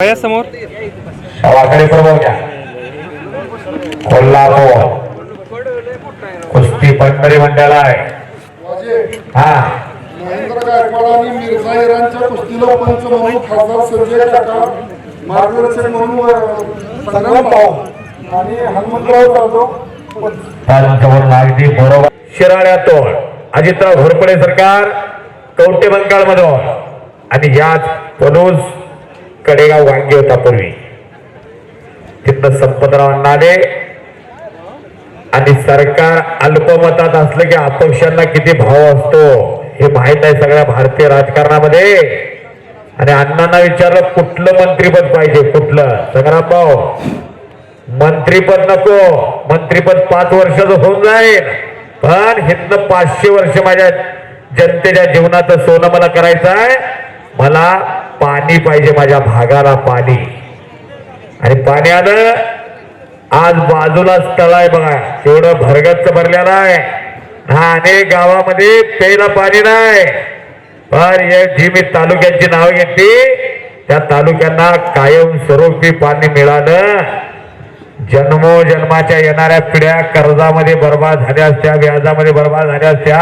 समोर वाकडे कोल्हापूर. कुस्ती पंढरी मंडळ आहे. हा. महेंद्र गायकवाड आणि मिर्झा इराणच्या कुस्तीला पंच म्हणून खासदार संजय काका मार्गदर्शक म्हणून संग्राम भाऊ आणि हनुमंतराव जाधव अगदी बरोबर. शिराळ्यातून अजितराव घोरपडे सरकार कवटे बंगाल मधून आणि याच पलूस कडेगाव वांगी होता पूर्वी. तिथनं संपतराव अण्णाने आणि सरकार अल्पमतात असलं की अपक्षांना किती भाव असतो हे माहीत आहे सगळ्या भारतीय राजकारणामध्ये. आणि अण्णांना विचारलं कुठलं मंत्रीपद पाहिजे? कुठलं? संग्रामभाऊ मंत्रीपद नको. मंत्रीपद पाच वर्षाचं होऊन जाईल. पण हिथनं पाचशे वर्ष माझ्या जनतेच्या जीवनाचं सोनं मला करायचं आहे मला पाणी पाहिजे माझ्या भागाला पाणी. आणि पाणी आलं आज बाजूलाच तळ आहे बघा. एवढं भरगच्च भरलेलं आहे. हा अनेक गावामध्ये प्यायला पाणी नाही. पण हे जी मी तालुक्यांची नावं घेतली त्या तालुक्यांना कायमस्वरूपी पाणी मिळालं. जन्मोजन्माच्या येणाऱ्या पिढ्या कर्जामध्ये बर्बाद झाल्या असत्या व्याजामध्ये बर्बाद झाल्या असत्या.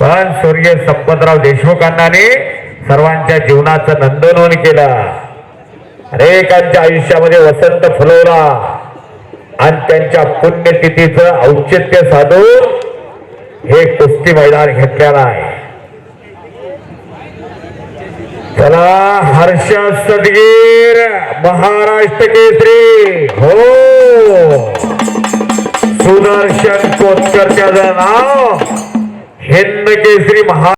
पण स्वर्गीय संपतराव देशमुखांना सर्वांच्या जीवनाचं नंदनवन केलं. अनेकांच्या आयुष्यामध्ये वसंत फुलवला. आणि त्यांच्या पुण्यतिथीचं औचित्य साधून हे कुस्ती मैदान घेतलेलं आहे चला हर्ष सदगीर महाराष्ट्र केसरी. हो. सुदर्शन कोतकरच्या नाव. हिंद केसरी महा